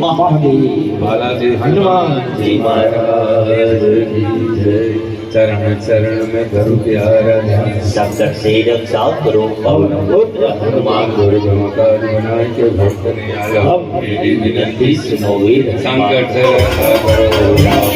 महादेव बालाजी हनुमान जी महाराज की जय। चरण चरण में गुरु प्यारा संकट से जब साफ़ करो पवन पुत्र हनुमान गुरु का बनाए के भक्त ने आया अब मेरी विनती सुनो वीर संकट से रक्षा करो।